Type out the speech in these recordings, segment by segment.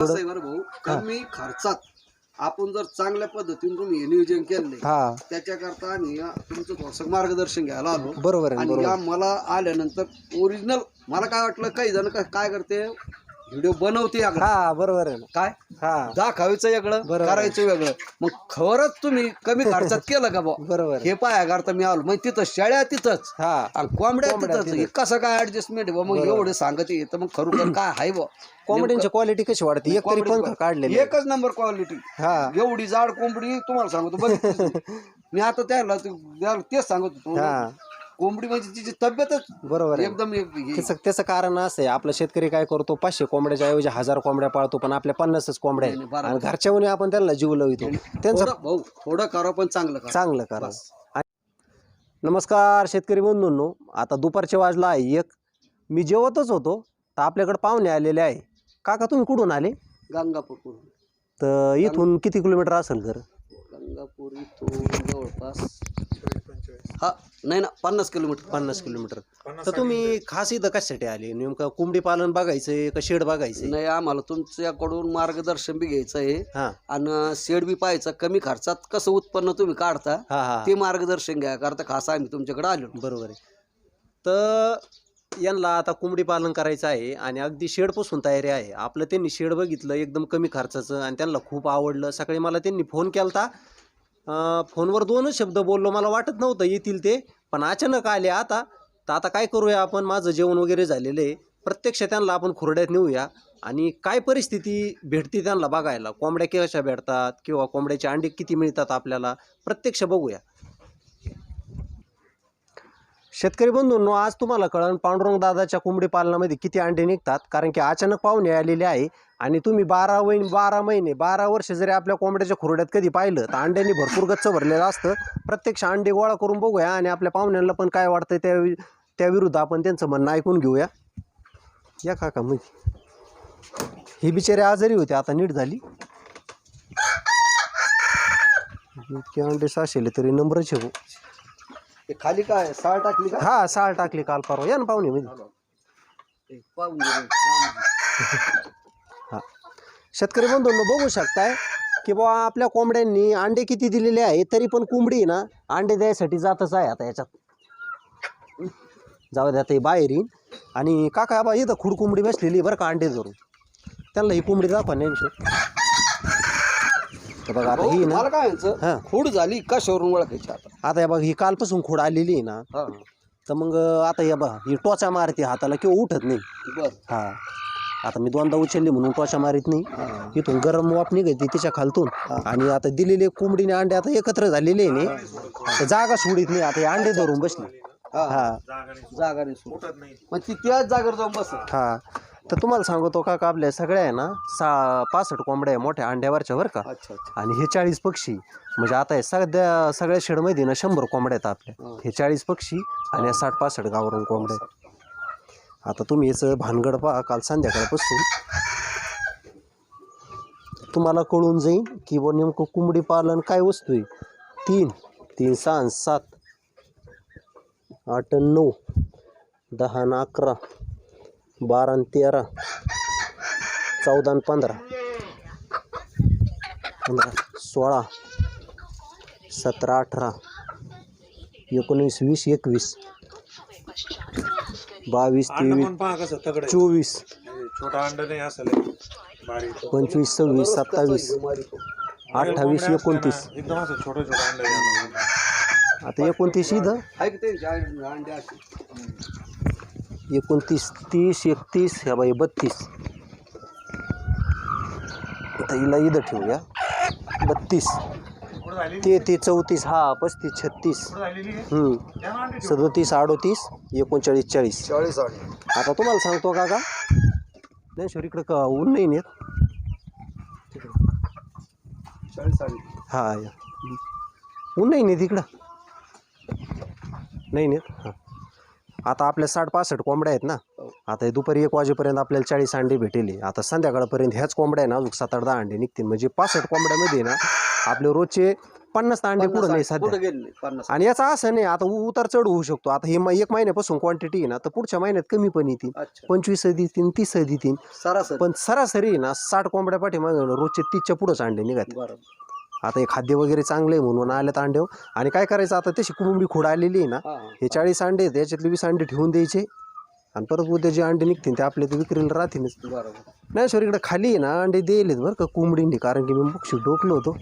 कसं आहे बरं भाऊ कमी खर्चात आपण जर चांगल्या पद्धतीने तुम्ही हे नियोजन केले हा. त्याच्याकरता आम्ही या तुमचं थोडंसं मार्गदर्शन घ्यायला आलो. बरोबर आहे आणि बरोबर. या मला आल्यानंतर ओरिजिनल मला काय वाटलं काही जण काय करते व्हिडिओ बनवते हा बरोबर आहे ना. काय? हा. दाखवायचं वेगळं बरोबर. करायचं वेगळं. मग खरंच तुम्ही कमी खर्चात केलं का बुवा? बरोबर. हे पाया करता मी आलो. मग तिथं शेळ्या तिथंच. हा. आणि कोंबड्या कोंबड्या तिथंच. हे कसं काय ऍडजस्टमेंट? मग एवढे सांगत येतं मग खरोखर काय आहे बुवा? कॉमेडीची क्वालिटी कशी वाढते? एक तरी पंख काढलेले एकच नंबर क्वालिटी हा. एवढी जाड कोंबडी तुम्हाला सांगतो बघ मी आता त्याला ते- त्याला तेच सांगत होतो. हा. कोंबडी म्हणजे तिची तब्येतच बरोबर आहे. एकदम एक- हे- त्याचं त्याचं कारण असं आहे. आपला शेतकरी काय करतो पाचशे कोंबड्याच्या ऐवजी हजार कोंबड्या पाळतो पण आपल्या पन्नासच कोंबड्या नाही, आहेत बरोबर. आणि घरच्यावनी आपण त्यांना जीव लावितो. त्यांचं थोडं भाऊ थोडं करा पण चांगलं करा. चांगलं करा. आणि- नमस्कार शेतकरी बंधूंनो. आता दुपारचे वाजला आहे एक. मी जेवतच होतो तर आपल्याकडे पाहुणे आलेले आहे. काका तुम्ही कुठून आले? गंगापूर तर इथून किती किलोमीटर असेल घर? गंगापूर इथून जवळपास हा नाही ना पन्नास किलोमीटर पन्नास किलोमीटर. तर तुम्ही खास इथं कशासाठी आले? नेमकं कोंबडी पालन बघायचंय का शेड बघायचंय? नाही आम्हाला तुमच्याकडून मार्गदर्शन बी घ्यायचं आहे हा. आणि शेड बी पाहायचं कमी खर्चात कसं उत्पन्न तुम्ही काढता हा हा. ते मार्गदर्शन घ्या करता खास आम्ही तुमच्याकडे आलो. बरोबर आहे. तर यांना आता कोंबडी पालन करायचं आहे आणि अगदी शेडपासून तयारी आहे. आपलं त्यांनी शेड बघितलं एकदम कमी खर्चाचं आणि त्यांना खूप आवडलं. सकाळी मला त्यांनी फोन केलता अं, फोनवर दोनच शब्द बोललो मला वाटत नव्हतं येतील ते पण अचानक आले आता. तर आता काय करूया आपण? माझं जेवण वगैरे झालेलं आहे. प्रत्यक्ष त्यांना आपण खुरड्यात नेऊया. आणि काय परिस्थिती भेटते त्यांना बघायला? कोंबड्या कशा भेटतात? किंवा कोंबड्याचे अंडे किती मिळतात आपल्याला? प्रत्यक्ष बघूया. शेतकरी बंधूंनो आज तुम्हाला कळण पांडुरंग दादाच्या कोंबडी पालनामध्ये किती अंडे निघतात? कारण की अचानक पाहुणे आलेले आहे. आणि तुम्ही बारा वै बारा महिने बारा वर्ष जरी आपल्या कोंबड्याच्या खुरड्यात कधी पाहिलं तर अंड्यांनी भरपूर गच्च भरलेलं असतं. प्रत्यक्ष अंडे गोळा करून बघूया आणि आपल्या पाहुण्यांना पण काय वाटतं त्या त्याविरुद्ध आपण त्यांचं म्हणणं ऐकून घेऊया. या काका म्हणजे ही बिचारी आजारी होती आता नीट झाली. इतके अंडे साशेले तरी नंबरच. ते खाली काय साळ टाकली का? हा साळ टाकली काल परवा. या ना पाहुणे. हा शेतकरी बंधूंनो बघू शकताय की बाबा आपल्या कोंबड्यांनी अंडे किती दिलेले आहे तरी पण कोंबडी ना अंडे द्यायसाठी जातच आहे आता याच्यात. जाऊ द्या ते बाहेर येईन. आणि काका बा इथं खुड कोंबडी बसलेली बरं का अंडे धरून. त्यांना ही कोंबडी दाखवा तर बघा आता ही ना मला काय हा. व्हायचं खूड झाली कशावरून ओळखायची आता? आता या बघ ही कालपासून खोड आलेली आहे ना. हा. तर मग आता या बघा ही टोचा मारते हाताला किंवा उठत नाही. बर. हा. आता मी दोनदा उचलली म्हणून टोचा मारित नाही. इथून गरम वाफ निघते तिच्या खालतून. आणि आता दिलेले कोंबडीने अंडे आता एकत्र झालेले आहे. ना आता जागा सोडित नाही आता हे अंडे धरून बसले. हा. हा. जागा नाही सुटत मग ती त्याच जागेवर जाऊन बस. हा. तर तुम्हाला सांगतो का का आपल्या सगळ्या आहे ना सा पासष्ट कोंबड्या आहे मोठ्या अंड्यावरच्या बरं का. अच्छा अच्छा. आणि हे चाळीस पक्षी म्हणजे आता हे सध्या सगळ्या शेडमध्ये ना शंभर कोंबड्या आहेत आपल्या. हे. चाळीस पक्षी आणि या साठ पासष्ट गावरून कोंबड्या आहेत. आता तुम्ही याचं भानगड पहा काल संध्याकाळपासून. तुम्हाला कळून जाईल की व नेमकं कोंबडी पालन काय वस्तू आहे. तीन तीन सहा सात आठ नऊ दहा आणि अकरा बारा तेरा चौदा पंधरा पंधरा सोळा सतरा अठरा एकोणीस वीस एकवीस बावीस तेवीस पण पहा कसं तगड आहे. चोवीस. छोटा अंड नाही असेल पंचवीस सव्वीस सत्तावीस अठ्ठावीस एकोणतीस. एकदम असं छोटं छोटं अंड आहे. आता एकोणतीस इथं? एकोणतीस तीस एकतीस ह्या बाई बत्तीस. आता हिला इथं ठेवूया. बत्तीस. ते ते चौतीस हा पस्तीस छत्तीस? हम्म. सदोतीस अडोतीस एकोणचाळीस चाळीस. चाळीस आता तुम्हाला सांगतो का का ज्ञानेश्वर इकडं का ऊन नाही नेत? चाळीस हा ऊन नाही नेत इकडं? नाही नेत? हां. आता आपल्या साठ पासष्ट कोंबड्या आहेत ना? आता हे दुपारी एक वाजेपर्यंत आपल्याला चाळीस अंडे भेटेल आता संध्याकाळपर्यंत ह्याच कोंबड्या ना अजून सात आठ दहा अंडे निघतील. म्हणजे पासष्ट कोंबड्यामध्ये ना आपले रोजचे पन्नास अंडे पुढे नाही सध्या. पन्नास आणि याचा असं नाही आता उ- उतार चढ होऊ शकतो. आता हे म- एक महिन्यापासून क्वांटिटी आहे ना तर पुढच्या महिन्यात कमी पण येतील. अच्छा. पंचवीस देतील तीस देतील. सरासरी. पण सरासरी ना साठ कोंबड्या पाठीमागे रोजचे तीसच्या पुढंच अंडे बरोबर. आता हे खाद्य वगैरे चांगलं म्हणून आलेत अंडे आणि काय करायचं आता तशी कोंबडी खोड आलेली आहे ना हा हा. हे चाळीस अंडे आहेत याच्यातले वीस अंडे ठेवून द्यायचे. आणि परत उद्या जे अंडे निघतील ते आपल्या ते विक्रीला राहतीलच. बरोबर नाही सर इकडे खाली आहे ना अंडे दिलेत बरं का कोंबडींनी कारण की मी मुक्षी डोकलो होतो.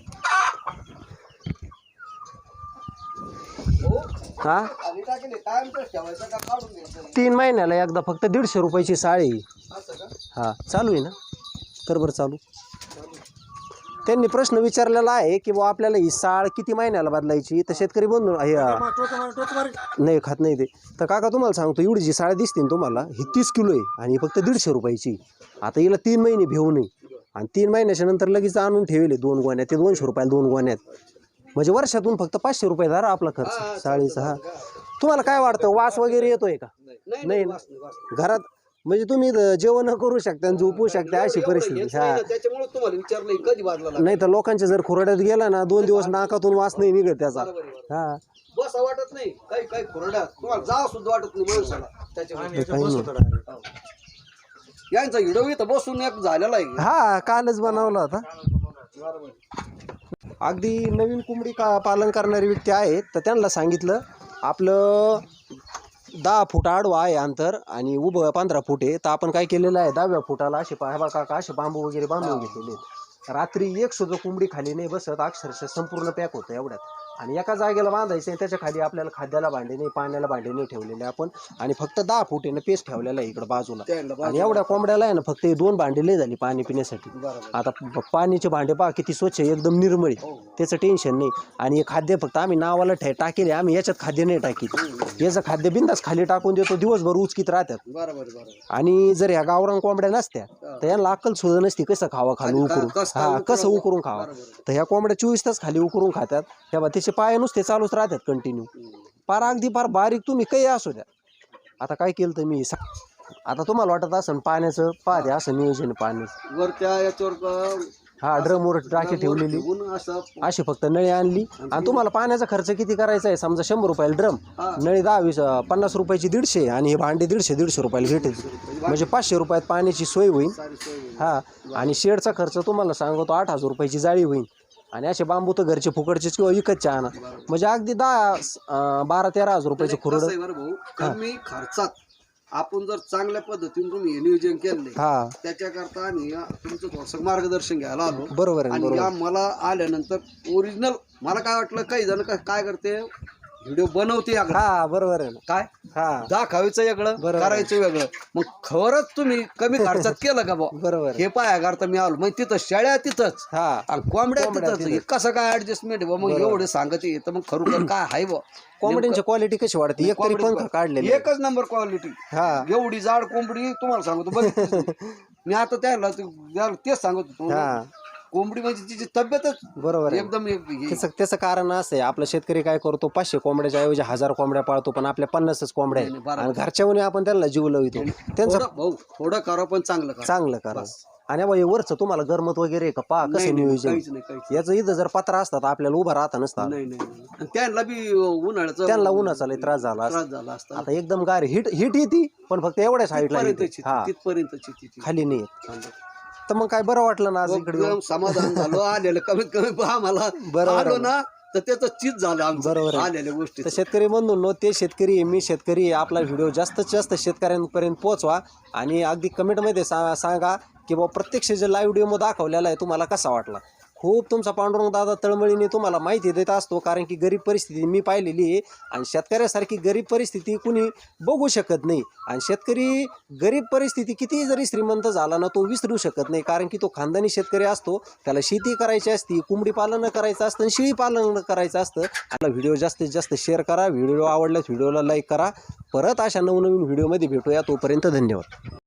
हा? आणि तर का काढून तीन महिन्याला एकदा फक्त दीडशे रुपयाची साळी. हा चालू आहे ना? कर बरं चालू. त्यांनी प्रश्न विचारलेला आहे की बुवा आपल्याला ही साळ किती महिन्याला बदलायची? तर शेतकरी बंधू हे नाही खात नाही ते. तर काका तुम्हाला सांगतो एवढी जी साळ दिसते ना तुम्हाला ही तीस किलो आहे आणि ही फक्त दीडशे रुपयाची. आता हिला तीन महिने भेऊ नये. आणि तीन महिन्याच्या नंतर लगेच आणून ठेवले दोन गोण्यात ते दोनशे रुपयाला दोन गोण्यात. म्हणजे वर्षातून फक्त पाचशे रुपये धरा आपला खर्च साडीचा हा तुम्हाला काय वाटतं वास वगैरे येतोय का? ना. नाही. घरात म्हणजे तुम्ही जेवण करू शकता आणि झोपू शकता अशी परिस्थिती. हा नाही ना, त्याच्यामुळे तुम्हाला विचारलं कधी वाजला लागला? नाही तर लोकांच्या जर खुराड्यात गेला ना दोन दिवस नाकातून वास नाही निघत त्याचा. बरोबर आहे, बरोबर. हा. बसा वाटत नाही काही काही तुम्हाला जा सुद्धा वाटत नाही माणसाला त्याच्यामुळे. काही यांचा व्हिडिओ इथं बसून एक झालेला आहे. हा कालच बनवला होता. अगदी नवीन कोंबडी का पालन करणारी व्यक्ती आहेत तर त्यांना सांगितलं आपलं दहा फूट आडवा आहे अंतर आणि उभं पंधरा फूट आहे. तर आपण काय केलेलं आहे दहाव्या फुटाला असे पा बा काका असे बांबू वगैरे बांधून घेतलेले आहेत. रात्री एक सुद्धा कोंबडी खाली नाही बसत अक्षरशः संपूर्ण पॅक होतं एवढ्यात. आणि एका जागेला बांधायचं आहे त्याच्याखाली आपल्याला खाद्याला भांडे नाही पाण्याला भांडे नाही ठेवलेले आपण. आणि फक्त दहा फूट आहे ना पेस ठेवलेला आहे इकडं बाजूला. आणि एवढ्या कोंबड्याला आहे ना फक्त हे दोन भांडे लय झाली पाणी पिण्यासाठी. आता पाण्याचे भांडे पहा किती स्वच्छ एकदम निर्मळ. हो. त्याचं टेन्शन नाही. आणि हे खाद्य फक्त आम्ही नावाला ठे टाकेले आम्ही याच्यात खाद्य नाही टाकीत. याचं खाद्य बिंदास खाली टाकून देतो दिवसभर उचकीत राहतात. बरोबर बरोबर. आणि जर ह्या गावरान कोंबड्या नसत्या तर यांना अक्कल सुद्धा नसती कसं खावा खाली उकरून. कसं हा उकरून कसं उकरून खावा. तर ह्या कोंबड्या चोवीस तास खाली उकरून खातात. तेव्हा त्याचे पाय नुसते चालूच राहतात कंटिन्यू फार अगदी फार बारीक तुम्ही काही असू द्या. आता काय केलं तर मी? सा- आता तुम्हाला वाटत असं पाण्याचं? पाहते असं नियोजन आहे पाण्याचं. वर त्या याच्यावर हा ड्रमवर टाकी ठेवलेली. असं अशी फक्त नळी आणली. आणि तुम्हाला पाण्याचा खर्च किती करायचा आहे? समजा शंभर रुपयाला ड्रम. हा. नळी दहा वीस अं, पन्नास रुपयाची दीडशे आणि हे भांडे दीडशे दीडशे रुपयाला भेटेल. म्हणजे पाचशे रुपयात पाण्याची सोय होईल. सारी सोय होईल. हा. आणि शेडचा खर्च तुम्हाला सांगतो आठ हजार रुपयाची जाळी होईल. आणि असे बांबू तर घरचे फुकटचेच किंवा विकतचे आणा. म्हणजे अगदी दहा अं, बारा तेरा हजार रुपयाचे कसं खुरड. आहे बरं भाऊ? कमी खर्चात आपण जर चांगल्या पद्धतीने तुम्ही हे नियोजन केले हा. त्याच्याकरता आम्ही या- तुमचं थोडंसं मार्गदर्शन घ्यायला आलो. बरोबर आहे आणि बरोबर. या मला आल्यानंतर ओरिजिनल मला काय वाटलं काही जण काय काय करते? व्हिडिओ बनवते याकडे हा बरोबर आहे ना. काय? हा. दाखवायचं वेगळं बरोबर. करायचं वेगळं. मग खरंच तुम्ही कमी खर्चात केलं का बरोबर. आहे. हे पाया करता मी आलो. मग तिथं शेळ्या तिथंच. हा. आणि कोंबड्या कोंबड्या तिथंच. हे कसं काय ऍडजस्टमेंट बुवा? मग एवढे सांगत तर मग खरोखर काय आहे बुवा? कोंबड्यांची क्वालिटी कशी वाटते एक तरी कोंबडी- पंख काढलेले एकच नंबर क्वालिटी हा. एवढी जाड कोंबडी तुम्हाला सांगतो बघ मी आता त्याला ते- त्याला तेच सांगत होतो. हा. कोंबडी म्हणजे तिची तब्येतच बरोबर आहे. एकदम एक- हे- त्याचं त्याचं कारण असं आहे. आपला शेतकरी काय करतो पाचशे कोंबड्याच्या ऐवजी हजार कोंबड्या पाळतो पण आपल्या पन्नासच कोंबड्या नाही, बरोबर. आणि आपण त्यांना जीव लावितो. त्यांचं थोडं भाऊ थोडं करा पण चांगलं करा. चांगलं करा. आणि बाई वरचं तुम्हाला गरमत वगैरे आहे का? नाही, कसं नाही, नियोजन. काहीच नाही काहीच याचं इथं जर पत्रा असतात आपल्याला उभा राहता नसता. नाही नाही नाही. आणि त्यांना बी उन्हाळ्याचा त्यांना उन्हाचा लय त्रास झाला असता. त्रास झाला असता. आता एकदम गार हिट हिट येते पण फक्त एवढ्या साईडला येते. तिथपर्यंतची हा. तिथपर्यंतची तिची खाली नाही येत. तर मग काय बरं वाटलं ना आज इकडे येऊन? एकदम समाधान झालं आलेलं कमीत कमी आम्हाला बरोबर आलो ना तर त्याचं चीज झालं आमचं बरोबर आहे. आलेल्या गोष्टी तर शेतकरी बंधूंनो ते शेतकरी आहे, मी शेतकरी आहे. आपला व्हिडिओ जास्तीत जास्त शेतकऱ्यांपर्यंत पोहोचवा आणि अगदी कमेंटमध्ये सा सांगा की बाबा प्रत्यक्ष जे लाईव्ह डेमो दाखवलेला आहे तुम्हाला कसा वाटला खूप तुमचा पांडुरंग दादा तळमळीने तुम्हाला माहिती देत असतो कारण की गरीब परिस्थिती मी पाहिलेली आहे आणि शेतकऱ्यासारखी गरीब परिस्थिती कुणी बघू शकत नाही. आणि शेतकरी गरीब परिस्थिती कितीही जरी श्रीमंत झाला ना तो विसरू शकत नाही कारण की तो खानदानी शेतकरी असतो त्याला शेती करायची असती कोंबडी पालन करायचं असतं आणि शेळी पालन करायचं असतं. आपला व्हिडिओ जास्तीत जास्त शेअर करा व्हिडिओ आवडल्यास व्हिडिओला लाईक करा. परत अशा नवनवीन व्हिडिओमध्ये भेटूया तोपर्यंत धन्यवाद.